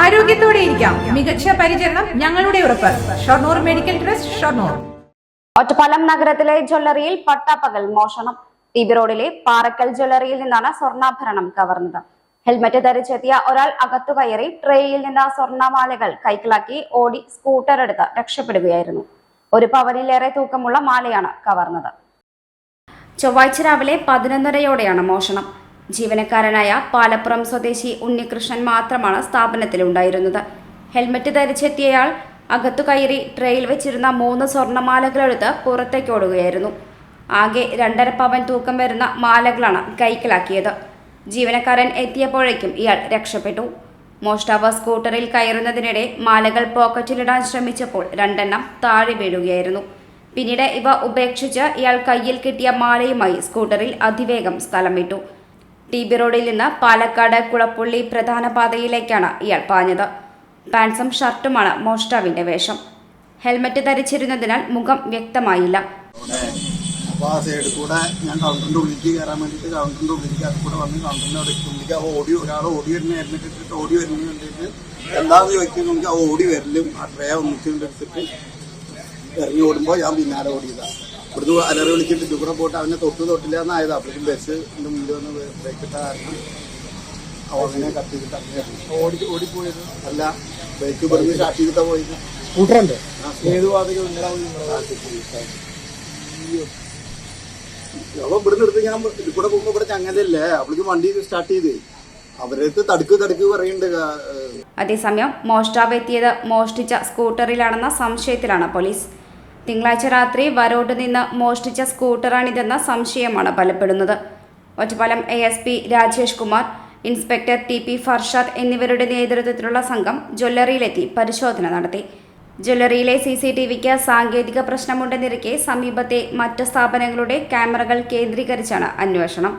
ആരോഗ്യത്തോടെ ഇരിക്കാം. മികച്ച പരിചരണം ഞങ്ങളുടെ ഉറപ്പ്. Shoranur medical trust Shoranur. Ottapalam നഗരത്തിലെ ജ്വല്ലറിയിൽ പട്ടാപ്പകൽ മോഷണം. ടി ബി റോഡിലെ പാറക്കൽ ജ്വല്ലറിയിൽ നിന്നാണ് സ്വർണാഭരണം കവർന്നത്. ഹെൽമെറ്റ് ധരിച്ചെത്തിയ ഒരാൾ അകത്തു കയറി ട്രേയിൽ നിന്ന് സ്വർണമാലകൾ കൈക്കലാക്കി ഓടി സ്കൂട്ടർ എടുത്ത് രക്ഷപ്പെടുകയായിരുന്നു. ഒരു പവനിലേറെ തൂക്കമുള്ള മാലയാണ് കവർന്നത്. ചൊവ്വാഴ്ച രാവിലെ പതിനൊന്നരയോടെയാണ് മോഷണം. ജീവനക്കാരനായ പാലപ്പുറം സ്വദേശി ഉണ്ണികൃഷ്ണൻ മാത്രമാണ് സ്ഥാപനത്തിലുണ്ടായിരുന്നത്. ഹെൽമറ്റ് ധരിച്ചെത്തിയയാൾ അകത്തു കയറി ട്രെയിൽ വെച്ചിരുന്ന മൂന്ന് സ്വർണമാലകളെടുത്ത് പുറത്തേക്ക് ഓടുകയായിരുന്നു. ആകെ രണ്ടര പവൻ തൂക്കം വരുന്ന മാലകളാണ് കൈക്കലാക്കിയത്. ജീവനക്കാരൻ എത്തിയപ്പോഴേക്കും ഇയാൾ രക്ഷപ്പെട്ടു. മോഷ്ടാവ് സ്കൂട്ടറിൽ കയറുന്നതിനിടെ മാലകൾ പോക്കറ്റിലിടാൻ ശ്രമിച്ചപ്പോൾ രണ്ടെണ്ണം താഴെ വീഴുകയായിരുന്നു. പിന്നീട് ഇവ ഉപേക്ഷിച്ച് ഇയാൾ കയ്യിൽ കിട്ടിയ മാലയുമായി സ്കൂട്ടറിൽ അതിവേഗം സ്ഥലം വിട്ടു. ടി ബി റോഡിൽ നിന്ന് പാലക്കാട് കുളപ്പുള്ളി പ്രധാന പാതയിലേക്കാണ് ഇയാൾ പാഞ്ഞത്. പാൻസും ഷർട്ടുമാണ് മോഷ്ടാവിന്റെ വേഷം. ഹെൽമറ്റ് ധരിച്ചിരുന്നതിനാൽ മുഖം വ്യക്തമായില്ല. അപ്പോൾ ആ കൂടെ ഞാൻ കൗണ്ടറിന്റെ ഉള്ളിലേക്ക് കയറാൻ വേണ്ടിയിട്ട് കൗണ്ടറിന്റെ ഉള്ളിലേക്ക് അത് കൂടെ വന്ന് കൗണ്ടറിന്റെ അവിടെ ആ ഓടി ഒരാൾ ഓടി വരുന്ന ഇട്ടിട്ട് ഓടി വരുന്നത് കണ്ടിട്ട് എന്താന്ന് ചോദിക്കുന്നത് ആ ഓടി വരലും ആ ട്രേ ഒന്നിച്ചുകൊണ്ട് എടുത്തിട്ട് ഇറങ്ങി ഓടുമ്പോൾ ഞാൻ പിന്നാലെ ഓടിയതാ. ഇവിടുന്ന് അലറി വിളിച്ചിട്ട് ദുബറ പോട്ട് പോയിട്ട് അവനെ തൊട്ട് തൊട്ടില്ല എന്നായത്. അപ്പോഴേക്കും ബസ് എന്റെ മുന്നിൽ വന്ന് ബ്രേക്കിട്ട കാരണം അവനെ കത്തിയിട്ട് അങ്ങനെ ഓടി ഓടിപ്പോയത്? അല്ല ബൈക്ക് പറഞ്ഞ് ചെയ്തിട്ടാ പോയത്. സ്കൂട്ടറുണ്ട്. ഏത് ഇവിടുന്ന് എടുത്ത് ഞാൻ ഇവിടെ കൂടെ പോകുമ്പോ ഇവിടെ ചങ്ങലല്ലേ അവൾക്ക് വണ്ടി സ്റ്റാർട്ട് ചെയ്ത്. അവരടുത്ത് തടുക്ക് തടുക്ക് പറയുന്നുണ്ട് അതേസമയം മോഷ്ടാവ് എത്തിയത് മോഷ്ടിച്ച സ്കൂട്ടറിലാണെന്ന സംശയത്തിലാണ് പോലീസ്. തിങ്കളാഴ്ച രാത്രി വരോട് നിന്ന് മോഷ്ടിച്ച സ്കൂട്ടറാണിതെന്ന സംശയമാണ് ബലപ്പെടുന്നത്. Ottapalam A S P Rajesh Kumar inspector T P Farshad എന്നിവരുടെ നേതൃത്വത്തിലുള്ള സംഘം ജ്വല്ലറിയിലെത്തി പരിശോധന നടത്തി. ജ്വല്ലറിയിലെ സി സി ടി വിക്ക് സാങ്കേതിക പ്രശ്നമുണ്ടെന്നിരിക്കെ സമീപത്തെ മറ്റ് സ്ഥാപനങ്ങളുടെ ക്യാമറകൾ കേന്ദ്രീകരിച്ചാണ് അന്വേഷണം.